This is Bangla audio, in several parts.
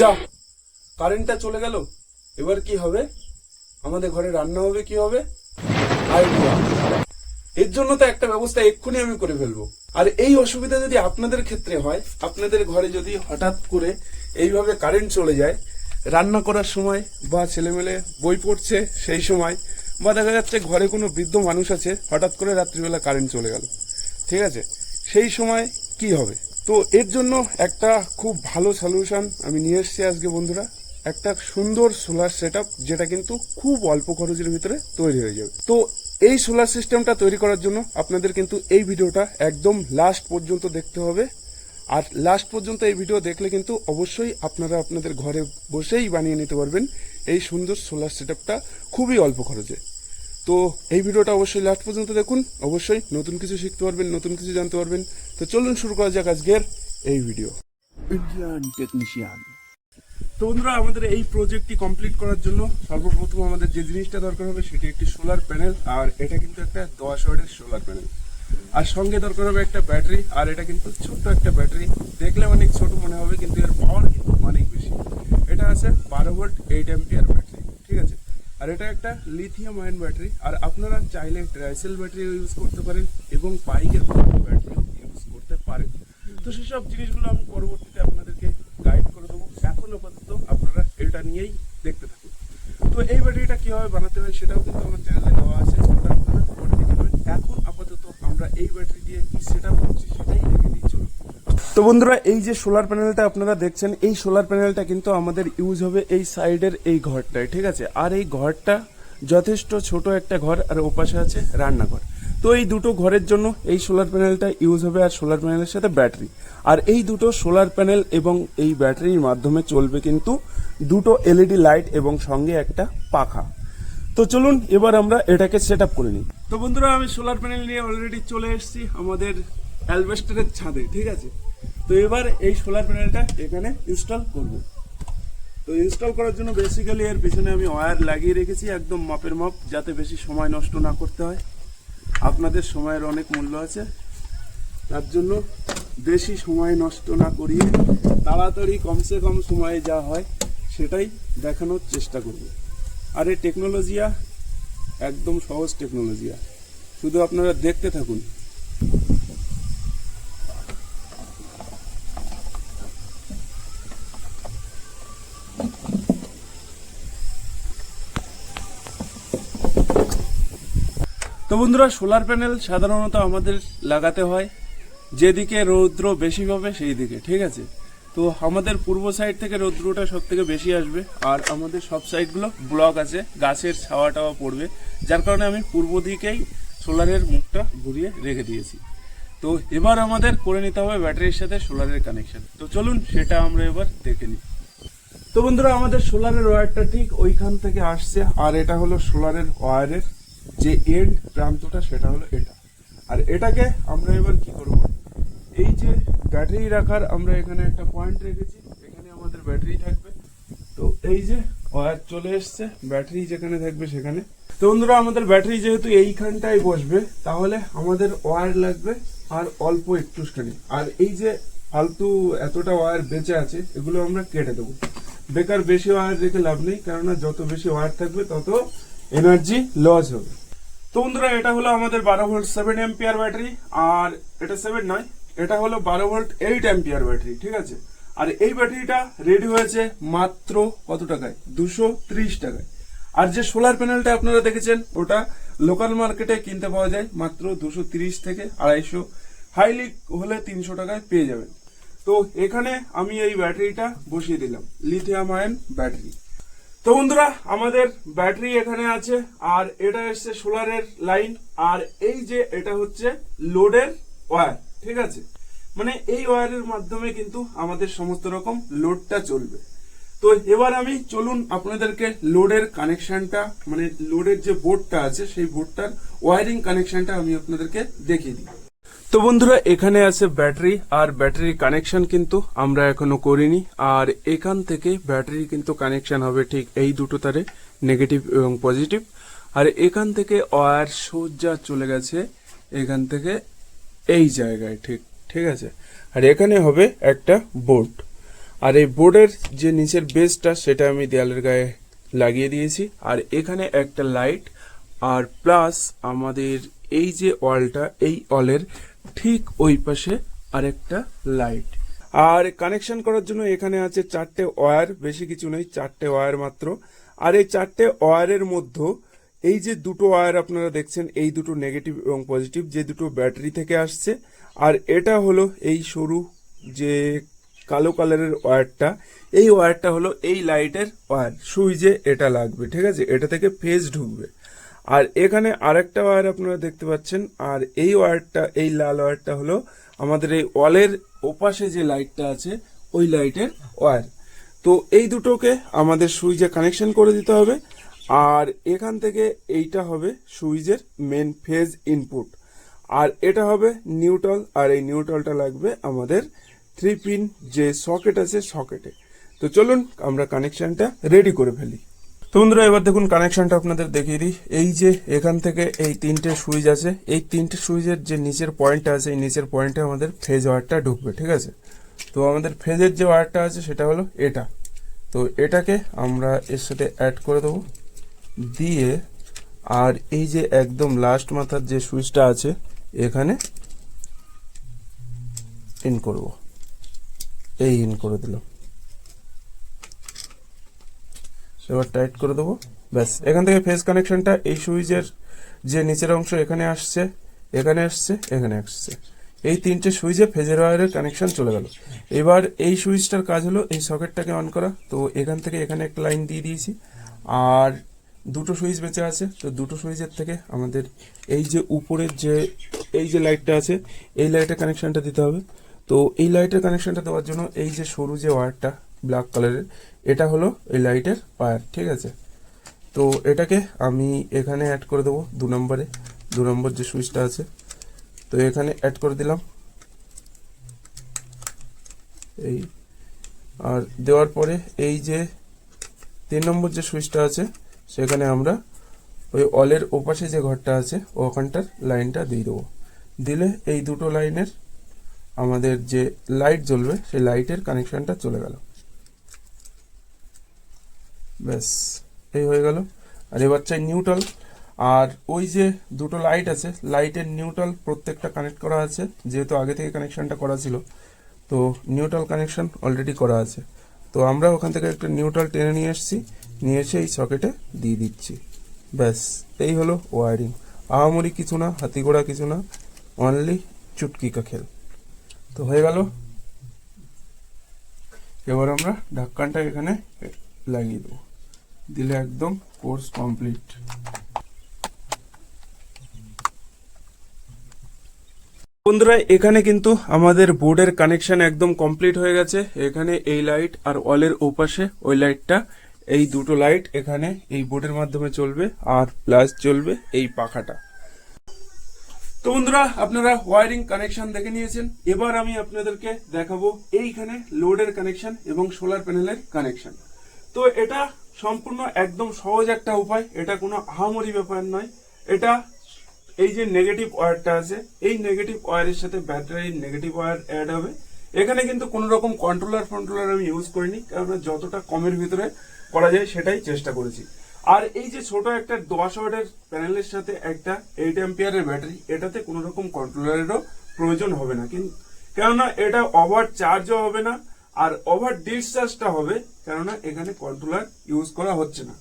যা কারেন্টটা চলে গেল, এবার কি হবে? আমাদের ঘরে রান্না হবে, কি হবে? এর জন্য তো একটা ব্যবস্থা এক্ষুনি আমি করে ফেলব। আর এই অসুবিধা যদি আপনাদের ক্ষেত্রে হয়, আপনাদের ঘরে যদি হঠাৎ করে এইভাবে কারেন্ট চলে যায়, রান্না করার সময় বা ছেলেমেলে বই পড়ছে সেই সময়, বা দেখা যাচ্ছে ঘরে কোনো বৃদ্ধ মানুষ আছে, হঠাৎ করে রাত্রিবেলা কারেন্ট চলে গেল। ঠিক আছে? সেই সময় কি হবে? তো এর জন্য একটা খুব ভালো সলিউশন আমি নিয়ে এসেছি আজকে বন্ধুরা। একটা সুন্দর সোলার সেট যেটা কিন্তু খুব অল্প খরচের ভিতরে তৈরি হয়ে যাবে। তো এই সোলার সিস্টেমটা তৈরি করার জন্য আপনাদের কিন্তু এই ভিডিওটা একদম লাস্ট পর্যন্ত দেখতে হবে। আর লাস্ট পর্যন্ত এই ভিডিও দেখলে কিন্তু অবশ্যই আপনারা আপনাদের ঘরে বসেই বানিয়ে নিতে পারবেন এই সুন্দর সোলার সেট খুবই অল্প খরচে। তো এই ভিডিওটা অবশ্যই লাস্ট পর্যন্ত দেখুন। অবশ্যই নতুন কিছু শিখতে পারবেন, নতুন কিছু জানতে পারবেন। তো চলুন শুরু করা যাক আজকের এই ভিডিও ইন্ডিয়ান টেকনিশিয়ান তো বন্ধুরা, আমাদের এই প্রজেক্টটি কমপ্লিট করার জন্য সর্বপ্রথম আমাদের যে জিনিসটা দরকার হবে সেটি একটি সোলার প্যানেল আর এটা কিন্তু একটা দশ ওয়াটের সোলার প্যানেল আর সঙ্গে দরকার হবে একটা ব্যাটারি আর এটা কিন্তু ছোট্ট একটা ব্যাটারি দেখলে অনেক ছোট মনে হবে, কিন্তু এর পাওয়ার কিন্তু অনেক বেশি। এটা আছে বারো ভোল্ট এইট অ্যাম্পিয়ার ব্যাটারি ঠিক আছে? আর এটা একটা লিথিয়াম আয়ন ব্যাটারি আর আপনারা চাইলে ট্রাইসেল ব্যাটারি ইউজ করতে পারেন এবং বাইকের ব্যাটারি ইউজ করতে পারেন। তো সেসব জিনিসগুলো আমি পরবর্তীতে আপনাদেরকে গাইড করে দেবো। এখন আপাতত আপনারা এটা নিয়েই দেখতে থাকুন। তো এই ব্যাটারিটা কীভাবে বানাতে হয় সেটাও কিন্তু আমার চ্যানেলে দেওয়া আছে, সেটা আপনারা পরে দেখে নেবেন। এখন আপাতত আমরা এই ব্যাটারি দিয়ে কি সেট করছি সেটাই দেখে তো বন্ধুরা, এই যে সোলার প্যানেলটা আপনারা দেখছেন, এই সোলার প্যানেলটা কিন্তু আমাদের ইউজ হবে এই সাইডের এই ঘরটায়, ঠিক আছে? আর এই ঘরটা যথেষ্ট ছোট একটা ঘর, আর ওপাশে আছে রান্নাঘর। তো এই দুটো ঘরের জন্য এই সোলার প্যানেলটা ইউজ হবে, আর সোলার প্যানেলের সাথে ব্যাটারি আর এই দুটো সোলার প্যানেল এবং এই ব্যাটারির মাধ্যমে চলবে কিন্তু দুটো এলইডি লাইট এবং সঙ্গে একটা পাখা। তো চলুন, এবার আমরা এটাকে সেট আপ করে নিই। তো বন্ধুরা, আমি সোলার প্যানেল নিয়ে অলরেডি চলে এসেছি আমাদের অ্যালবেস্টারের ছাদে, ঠিক আছে? তো এবার এই সোলার প্যানেলটা এখানে ইনস্টল করব। তো ইনস্টল করার জন্য বেসিক্যালি এর পিছনে আমি ওয়্যার লাগিয়ে রেখেছি, একদম মাপের মাপ, যাতে বেশি সময় নষ্ট না করতে হয়। আপনাদের সময়ের অনেক মূল্য আছে। তার জন্য বেশি সময় নষ্ট না করিয়ে তাড়াতাড়ি কমসে কম সময়ে যা হয় সেটাই দেখানোর চেষ্টা করব। আর এই টেকনোলজিয়া একদম সহজ টেকনোলজিয়া শুধু আপনারা দেখতে থাকুন। তো বন্ধুরা, সোলার প্যানেল সাধারণত আমাদের লাগাতে হয়। যেদিকে রৌদ্র বেশি পাবে সেই দিকে, ঠিক আছে? তো আমাদের পূর্ব সাইড থেকে রৌদ্রটা সব থেকে বেশি আসবে। আর আমাদের সব সাইডগুলো ব্লক আছে, গাছের ছাওয়া টাওয়া পড়বে। যার কারণে আমি পূর্ব দিকেই সোলারের মুখটা ঘুরিয়ে রেখে দিয়েছি। তো এবার আমাদের করে নিতে হবে ব্যাটারির সাথে সোলারের কানেকশন তো চলুন, সেটা আমরা এবার দেখে নিই। তো বন্ধুরা, আমাদের সোলারের ওয়্যারটা ঠিক ওইখান থেকে আসছে, আর এটা হলো সোলারের ওয়্যারের যে এন্ড প্রান্তটা সেটা হলো এটা। আর এটাকে আমরা এবার কি করব? এই যে ব্যাটারি রাখার আমরা এখানে একটা পয়েন্ট রেখেছি, এখানে আমাদের ব্যাটারি থাকবে। তো এই যে ওয়ার চলে এসছে ব্যাটারি যেখানে থাকবে সেখানে। তো বন্ধুরা, আমাদের ব্যাটারি যেহেতু এইখানটায় বসবে, তাহলে আমাদের ওয়ার লাগবে আর অল্প একটুখানি। আর এই যে ফালতু এতটা ওয়ার বেঁচে আছে, এগুলো আমরা কেটে দেবো। বেকার বেশি ওয়্যার রেখে লাভ নেই, কেননা যত বেশি ওয়্যার থাকবে, তত এনার্জি লস হবে। তো বন্ধুরা, এটা হলো আমাদের বারো ভোল্ট সেভেন এম্পিয়ার ব্যাটারি আর এটা সেভেন নয়, এটা হলো বারো ভোল্ট এইট এম্পিয়ার ব্যাটারি ঠিক আছে? আর এই ব্যাটারিটা রেডি হয়েছে মাত্র কত টাকায়? দুশো ত্রিশ টাকায়। আর যে সোলার প্যানেলটা আপনারা দেখেছেন, ওটা লোকাল মার্কেটে কিনতে পাওয়া যায় মাত্র দুশো তিরিশ থেকে আড়াইশো। হাইলি হলে তিনশো টাকায় পেয়ে যাবেন। তো এখানে আমি এই ব্যাটারিটা বসিয়ে দিলাম লিথিয়াম আয়ন ব্যাটারি তো বন্ধুরা, আমাদের ব্যাটারি এখানে আছে, আর এটা এসছে সোলারের লাইন, আর এই যে এটা হচ্ছে লোডের ওয়্যার ঠিক আছে? মানে এই ওয়্যারের মাধ্যমে কিন্তু আমাদের সমস্ত রকম লোডটা চলবে। তো এবার আমি চলুন আপনাদেরকে লোডের কানেকশনটা মানে লোডের যে বোর্ডটা আছে, সেই বোর্ডটার ওয়ারিং কানেকশনটা আমি আপনাদেরকে দেখিয়ে দিই। তো বন্ধুরা, এখানে আছে ব্যাটারি, আর ব্যাটারি কানেকশন কিন্তু আমরা এখনও করিনি। আর এখান থেকে ব্যাটারি কিন্তু কানেকশন হবে ঠিক এই দুটো তারে নেগেটিভ এবং পজিটিভ আর এখান থেকে ওয়ার সোজা চলে গেছে, এখান থেকে এই জায়গায় ঠিক ঠিক আছে? আর এখানে হবে একটা বোর্ড আর এই বোর্ডের যে নিচের বেসটা সেটা আমি দেয়ালের গায়ে লাগিয়ে দিয়েছি। আর এখানে একটা লাইট আর প্লাস আমাদের এই যে ওয়ালটা এই ওয়ালের ঠিক ওই পাশে আরেকটা লাইট আর কানেকশন করার জন্য এখানে আছে চারটে ওয়্যার বেশি কিছু নেই, চারটে ওয়্যার মাত্র। আর এই চারটে ওয়্যারের মধ্যে এই যে দুটো ওয়্যার আপনারা দেখছেন, এই দুটো নেগেটিভ এবং পজিটিভ যে দুটো ব্যাটারি থেকে আসছে। আর এটা হলো এই সরু যে কালো কালারের ওয়্যারটা এই ওয়্যারটা হলো এই লাইটের ওয়্যার সুইচে এটা লাগবে, ঠিক আছে? এটা থেকে ফেজ ঢুকবে। আর এখানে আরেকটা ওয়্যার আপনারা দেখতে পাচ্ছেন, আর এই ওয়্যারটা এই লাল ওয়্যারটা হলো আমাদের এই ওয়ালের ওপাশে যে লাইটটা আছে, ওই লাইটের ওয়্যার তো এই দুটোকে আমাদের সুইচে কানেকশন করে দিতে হবে, আর এখান থেকে এইটা হবে সুইচের মেন ফেজ ইনপুট আর এটা হবে নিউট্রাল আর এই নিউট্রালটা লাগবে আমাদের থ্রি পিন যে সকেট আছে সকেটে তো চলুন আমরা কানেকশনটা রেডি করে ফেলি। তো বন্ধুরা, এবার দেখুন কানেকশনটা আপনাদের দেখিয়ে দিই। এই যে এখান থেকে এই তিনটে সুইচ আছে, এই তিনটে সুইচের যে নিচের পয়েন্টটা আছে, এই নিচের পয়েন্টে আমাদের ফেজ ওয়ারটা ঢুকবে, ঠিক আছে? তো আমাদের ফেজের যে ওয়ারটা আছে, সেটা হলো এটা। তো এটাকে আমরা এর সাথে অ্যাড করে দেবো। দিয়ে আর এই যে একদম লাস্ট মাথার যে সুইচটা আছে, এখানে ইন করব। এই ইন করে দিলাম। এবার টাইট করে দেবো। ব্যাস, এখান থেকে ফেস কানেকশনটা এই সুইচের যে নিচের অংশ এখানে আসছে এখানে আসছে এখানে আসছে। এই তিনটে সুইচে ফেজের ওয়ারের কানেকশন চলে গেল। এবার এই সুইচটার কাজ হলো এই সকেটটাকে অন করা। তো এখান থেকে এখানে একটা লাইন দিয়ে দিয়েছি। আর দুটো সুইচ বেঁচে আছে। তো দুটো সুইচের থেকে আমাদের এই যে উপরের যে, এই যে লাইটটা আছে, এই লাইটের কানেকশনটা দিতে হবে। তো এই লাইটের কানেকশনটা দেওয়ার জন্য এই যে সরু যে ওয়্যারটা ব্ল্যাক কালারের এটা হলো এই লাইটের ওয়্যার ঠিক আছে? তো এটাকে আমি এখানে অ্যাড করে দেবো দু নম্বরে। দু নম্বর যে সুইচটা আছে, তো এখানে অ্যাড করে দিলাম। এই, আর দেওয়ার পরে এই যে তিন নম্বর যে সুইচটা আছে, সেখানে আমরা ওই অলের ওপাশে যে ঘরটা আছে, ওখানটার লাইনটা দিয়ে দেবো। দিলে এই দুটো লাইনের আমাদের যে লাইট জ্বলবে, সেই লাইটের কানেকশানটা চলে গেল। ব্যাস, এই হয়ে গেল। আর এবার চাই নিউট্রাল আর ওই যে দুটো লাইট আছে লাইটের নিউট্রাল প্রত্যেকটা কানেক্ট করা আছে, যেহেতু আগে থেকে কানেকশনটা করা ছিল। তো নিউট্রাল কানেকশন অলরেডি করা আছে। তো আমরা ওখান থেকে একটা নিউট্রাল টেনে নিয়ে এসেছি, নিয়ে এসে এই সকেটে দিয়ে দিচ্ছি। ব্যাস, এই হলো ওয়ারিং আহামরি কিছু না, হাতি ঘোড়া কিছু না অনলি চুটকি খেল তো হয়ে গেল। এবার আমরা ঢাক্কানটা এখানে লাগিয়ে দেবো। দিলে একদম কোর্স কমপ্লিট বন্ধুরা, এখানে কিন্তু আমাদের বোর্ডের কানেকশন একদম কমপ্লিট হয়ে গেছে। এখানে এই লাইট আর ওয়ালের ওপাশে ওই লাইটটা এই দুটো লাইট এখানে এই বোর্ডের মাধ্যমে চলবে আর প্লাস চলবে এই পাখাটা। তো বন্ধুরা, আপনারা ওয়ারিং কানেকশন দেখে নিয়েছেন। এবার আমি আপনাদেরকে দেখাবো এইখানে লোডের কানেকশন এবং সোলার প্যানেলের কানেকশন তো এটা সম্পূর্ণ একদম সহজ একটা উপায়, এটা কোনো আহামরি ব্যাপার নয়। এটা এই যে নেগেটিভ ওয়্যারটা আছে, এই নেগেটিভ ওয়্যারের সাথে ব্যাটারির নেগেটিভ ওয়্যার অ্যাড হবে। এখানে কিন্তু কোনো রকম কন্ট্রোলার ফন্ট্রোলার আমি ইউজ করিনি কারণ যতটা কমের ভিতরে করা যায় সেটাই চেষ্টা করেছি। আর এই যে ছোট একটা দশ ওয়াটের প্যানেলের সাথে একটা এইট অ্যাম্পিয়ারের ব্যাটারি এটাতে কোনো রকম কন্ট্রোলারেরও প্রয়োজন হবে না। কিন্তু কেননা এটা ওভার চার্জও হবে না আর ওভার ডিসচার্জটা হবে, কেননা এখানে কন্ট্রোলার ইউজ করা হচ্ছে না।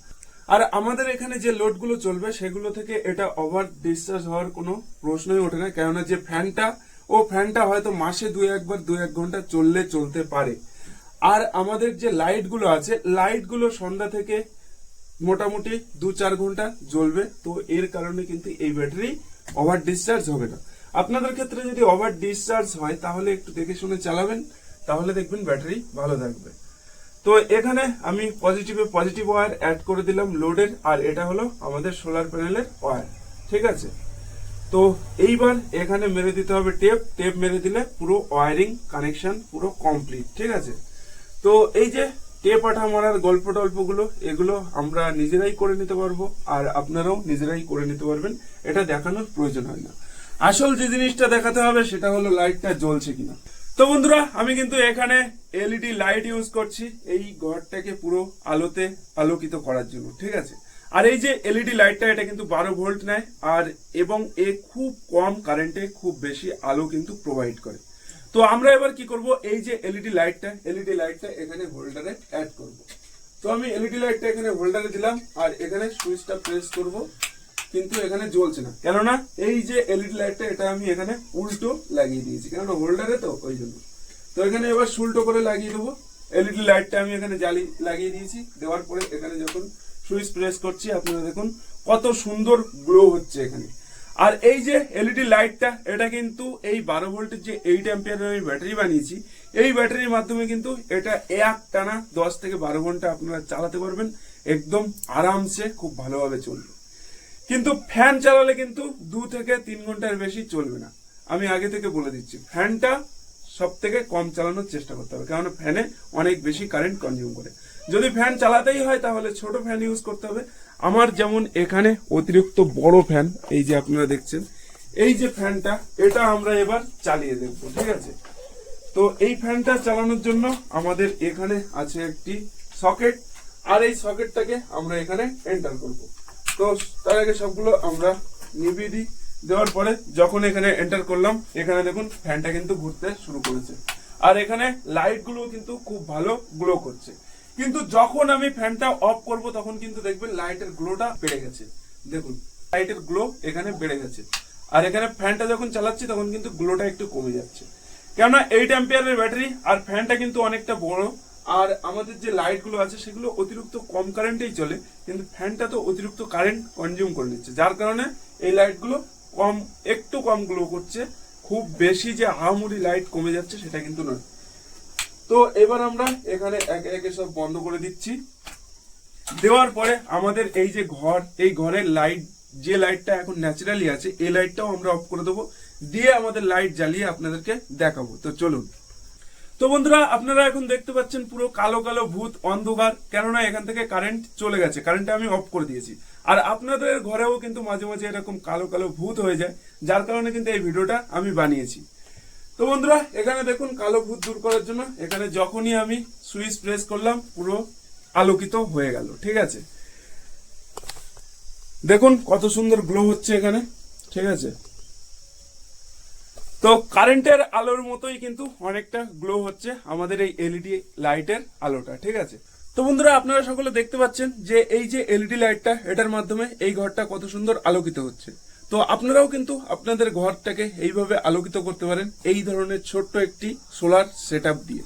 আর আমাদের এখানে যে লোডগুলো চলবে, সেগুলো থেকে এটা ওভার ডিসচার্জ হওয়ার কোনো প্রশ্নই ওঠে না, কেননা যে ফ্যানটা ও ফ্যানটা হয়তো মাসে দু একবার দু এক ঘণ্টা চললে চলতে পারে। আর আমাদের যে লাইটগুলো আছে লাইটগুলো সন্ধ্যা থেকে মোটামুটি দু চার ঘণ্টা জ্বলবে, তো এর কারণে কিন্তু এই ব্যাটারি ওভার ডিসচার্জ হবে না। আপনাদের ক্ষেত্রে যদি ওভার ডিসচার্জ হয়, তাহলে একটু দেখে শুনে চালাবেন। তাহলে দেখবেন ব্যাটারি ভালো থাকবে। তো এখানে আমি পজিটিভে পজিটিভ ওয়ার অ্যাড করে দিলাম লোডের আর এটা হলো আমাদের সোলার প্যানেলের ওয়্যার ঠিক আছে? তো এইবার এখানে মেরে দিতে হবে টেপ টেপ মেরে দিলে পুরো ওয়ারিং কানেকশন পুরো কমপ্লিট ঠিক আছে? তো এই যে টেপ আঠা মারার গল্প টল্পগুলো, এগুলো আমরা নিজেরাই করে নিতে পারব, আর আপনারাও নিজেরাই করে নিতে পারবেন, এটা দেখানোর প্রয়োজন হয় না। আসল যে জিনিসটা দেখাতে হবে সেটা হলো লাইটটা জ্বলছে কিনা। তো বন্ধুরা, আমি কিন্তু এখানে এলইডি লাইট ইউজ করছি। এই ঘরটাকে পুরো আলোতে আলোকিত করার জন্য, ঠিক আছে? আর এই যে এলইডি লাইটটা এটা কিন্তু বারো ভোল্ট নেয়, আর এবং এ খুব কম কারেন্টে খুব বেশি আলো কিন্তু প্রোভাইড করে। তো আমরা এবার কি করব? এই যে এলইডি লাইটটা এলইডি লাইটটা এখানে হোল্ডারে অ্যাড করব। তো আমি এলইডি লাইটটা এখানে হোল্ডারে দিলাম, আর এখানে সুইচটা প্রেস করব। কিন্তু এখানে জ্বলছে না। কেননা এই যে এলইডি লাইটটা এটা আমি এখানে উল্টো লাগিয়ে দিয়েছি। কেননা হোল্ডারে তো, ওই জন্য। তো এখানে এবার উল্টো করে লাগিয়ে দেবো। এলইডি লাইটটা আমি এখানে জালি লাগিয়ে দিয়েছি। দেওয়ার পরে এখানে যখন সুইচ প্রেস করছি, আপনারা দেখুন কত সুন্দর গ্লো হচ্ছে এখানে। আর এই যে এলইডি লাইটটা এটা কিন্তু এই বারো ভোল্টের যে এইট অ্যাম্পিয়ারের আমি ব্যাটারি বানিয়েছি, এই ব্যাটারির মাধ্যমে কিন্তু এটা এক টানা দশ থেকে বারো ঘণ্টা আপনারা চালাতে পারবেন। একদম আরামসে, খুব ভালোভাবে চলবে। কিন্তু ফ্যান চালালে কিন্তু দু থেকে তিন ঘণ্টার বেশি চলবে না। আমি আগে থেকে বলে দিচ্ছি, ফ্যানটা সব থেকে কম চালানোর চেষ্টা করতে হবে, কারণ ফ্যানে অনেক বেশি কারেন্ট কনজিউম করে। যদি ফ্যান চালাতেই হয় তাহলে ছোট ফ্যান ইউজ করতে হবে। আমার যেমন এখানে অতিরিক্ত বড় ফ্যান, এই যে আপনারা দেখছেন, এই যে ফ্যানটা, এটা আমরা এবার চালিয়ে দেখব, ঠিক আছে? তো এই ফ্যানটা চালানোর জন্য আমাদের এখানে আছে একটি সকেট, আর এই সকেটটাকে আমরা এখানে এন্টার করব। তো তার আগে সবগুলো আমরা নিভিয়ে দিই। দেওয়ার পরে যখন এখানে এন্টার করলাম, এখানে দেখুন ফ্যানটা কিন্তু ঘুরতে শুরু করেছে। আর এখানে লাইটগুলো কিন্তু খুব ভালো গ্লো করছে। কিন্তু যখন আমি ফ্যানটা অফ করব, তখন কিন্তু দেখবেন লাইটের গ্লোটা বেড়ে গেছে। দেখুন লাইটের গ্লো এখানে বেড়ে গেছে। আর এখানে ফ্যানটা যখন চালাচ্ছি, তখন কিন্তু গ্লোটা একটু কমে যাচ্ছে। কেননা এইট অ্যাম্পিয়ারের ব্যাটারি আর ফ্যানটা কিন্তু অনেকটা বড়। আর আমাদের যে লাইটগুলো আছে, সেগুলো অতিরিক্ত কম কারেন্টেই চলে, কিন্তু ফ্যানটা তো অতিরিক্ত কারেন্ট কনজিউম করে নিচ্ছে। যার কারণে এই লাইটগুলো কম, একটু কম গ্লো করছে, খুব বেশি যে আহামরি লাইট কমে যাচ্ছে, সেটা কিন্তু নয়। তো এবার আমরা এখানে একে একে সব বন্ধ করে দিচ্ছি। দেওয়ার পরে আমাদের এই যে ঘর, এই ঘরের লাইট যে লাইটটা এখন ন্যাচারালি আছে, এই লাইটটাও আমরা অফ করে দেবো। দিয়ে আমাদের লাইট জ্বালিয়ে আপনাদেরকে দেখাবো। তো চলুন। তো বন্ধুরা, আপনারা এখন দেখতে পাচ্ছেন পুরো কালো কালো ভূত অন্ধকার, কেননা এখান থেকে কারেন্ট চলে গেছে। কারেন্টটা আমি অফ করে দিয়েছি। আর আপনাদের ঘরেও কিন্তু মাঝে মাঝে এরকম কালো কালো ভূত হয়ে যায়, যার কারণে কিন্তু এই ভিডিওটা আমি বানিয়েছি। তো বন্ধুরা, এখানে দেখুন কালো ভূত দূর করার জন্য, এখানে যখনই আমি সুইচ প্রেস করলাম, পুরো আলোকিত হয়ে গেল, ঠিক আছে? দেখুন কত সুন্দর গ্লো হচ্ছে এখানে, ঠিক আছে? তো কারেন্টের আলোর মতোই কিন্তু অনেকটা গ্লো হচ্ছে আমাদের এই এলইডি লাইটের আলোটা, ঠিক আছে? তো বন্ধুরা, আপনারা সকলে দেখতে পাচ্ছেন যে এই যে এলইডি লাইটটা এটার মাধ্যমে এই ঘরটা কত সুন্দর আলোকিত হচ্ছে। তো আপনারাও কিন্তু আপনাদের ঘরটাকে এইভাবে আলোকিত করতে পারেন এই ধরনের ছোট্ট একটি সোলার সেটআপ দিয়ে।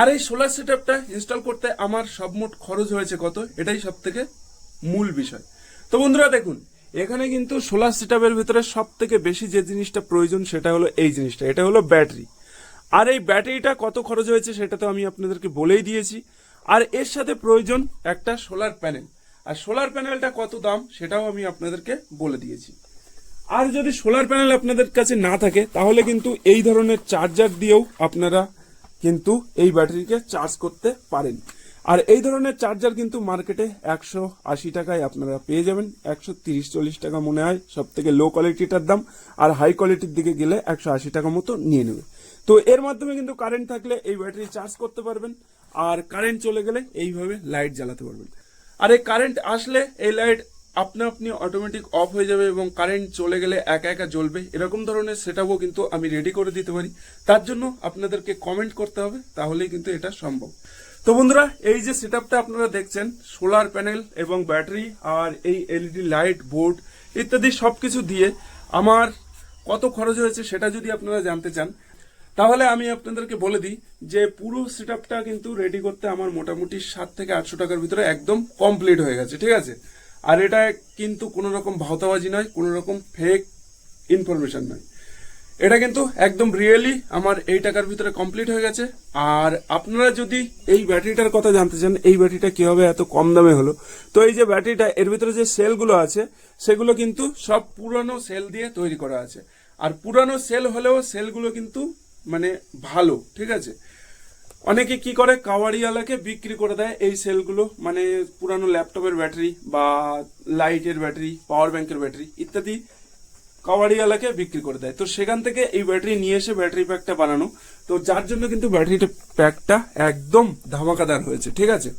আর এই সোলার সেটআপটা ইনস্টল করতে আমার সবমোট খরচ হয়েছে কত? এটাই সব থেকে মূল বিষয়। তো বন্ধুরা, দেখুন এখানে কিন্তু সোলার সেটআপের ভিতরে সব থেকে বেশি যে জিনিসটা প্রয়োজন সেটা হলো এই জিনিসটা, এটা হলো ব্যাটারি। আর এই ব্যাটারিটা কত খরচ হয়েছে সেটা তো আমি আপনাদেরকে বলেই দিয়েছি। আর এর সাথে প্রয়োজন একটা সোলার প্যানেল। আর সোলার প্যানেলটা কত দাম সেটাও আমি আপনাদেরকে বলে দিয়েছি। আর যদি সোলার প্যানেল আপনাদের কাছে না থাকে, তাহলে কিন্তু এই ধরনের চার্জার দিয়েও আপনারা কিন্তু এই ব্যাটারিকে চার্জ করতে পারেন। আর এই ধরনের চার্জার কিন্তু মার্কেটে একশো আশি টাকায় আপনারা পেয়ে যাবেন। একশো তিরিশ চল্লিশ টাকা মনে হয় সব থেকে লো কোয়ালিটিটার দাম, আর হাই কোয়ালিটির দিকে গেলে একশো আশি টাকা মতো নিয়ে নেবে। তো এর মাধ্যমে কিন্তু কারেন্ট থাকলে এই ব্যাটারি চার্জ করতে পারবেন, আর কারেন্ট চলে গেলে এইভাবে লাইট জ্বালাতে পারবেন। আর এই কারেন্ট আসলে এই লাইট আপনা আপনি অটোমেটিক অফ হয়ে যাবে এবং কারেন্ট চলে গেলে একা একা জ্বলবে। এরকম ধরনের সেটআপও কিন্তু আমি রেডি করে দিতে পারি। তার জন্য আপনাদেরকে কমেন্ট করতে হবে, তাহলেই কিন্তু এটা সম্ভব। তো বন্ধুরা, এই যে সেটআপটা আপনারা দেখছেন সোলার প্যানেল এবং ব্যাটারি আর এই এলইডি লাইট বোর্ড ইত্যাদি সবকিছু দিয়ে আমার কত খরচ হয়েছে সেটা যদি আপনারা জানতে চান, তাহলে আমি আপনাদেরকে বলে দিই যে পুরো সেটআপটা কিন্তু রেডি করতে আমার মোটামুটি সাত থেকে আটশো টাকার ভিতরে একদম কমপ্লিট হয়ে গেছে, ঠিক আছে? আর এটা কিন্তু কোনো রকম ভাওতাবাজি নয়, কোনো রকম ফেক ইনফরমেশন নয়। এটা কিন্তু একদম রিয়েলি আমার এই টাকার ভিতরে কমপ্লিট হয়ে গেছে। আর আপনারা যদি এই ব্যাটারিটার কথা জানতে চান, এই ব্যাটারিটা কীভাবে এত কম দামে হলো? তো এই যে ব্যাটারিটা, এর ভিতরে যে সেলগুলো আছে, সেগুলো কিন্তু সব পুরানো সেল দিয়ে তৈরি করা আছে। আর পুরানো সেল হলেও সেলগুলো কিন্তু মানে ভালো, ঠিক আছে? অনেকে কি করে, কাওয়ারিওয়ালাকে বিক্রি করে দেয় এই সেলগুলো মানে পুরানো ল্যাপটপের ব্যাটারি বা লাইটের ব্যাটারি পাওয়ার ব্যাংকের ব্যাটারি ইত্যাদি। কাওয়াড়িওয়ালাকে বিক্রি করে দেয়। তো সেখান থেকে এই ব্যাটারি নিয়ে এসে ব্যাটারি প্যাকটা বানানো। তো যার জন্য কিন্তু ব্যাটারি প্যাকটা একদম ধামাকাদার হয়েছে, ঠিক আছে?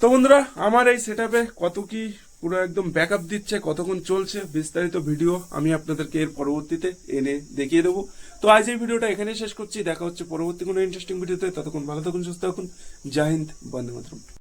তো বন্ধুরা, আমার এই সেট কত কি পুরো একদম ব্যাকআপ দিচ্ছে, কতক্ষণ চলছে, বিস্তারিত ভিডিও আমি আপনাদেরকে এর পরবর্তীতে এনে দেখিয়ে দেবো। তো আজ এই ভিডিওটা এখানেই শেষ করছি। দেখা হচ্ছে পরবর্তী কোনো ইন্টারেস্টিং ভিডিওতে ততক্ষণ ভালো থাকুন, সুস্থ থাকুন। জয় হিন্দ, বন্দে মাতরম।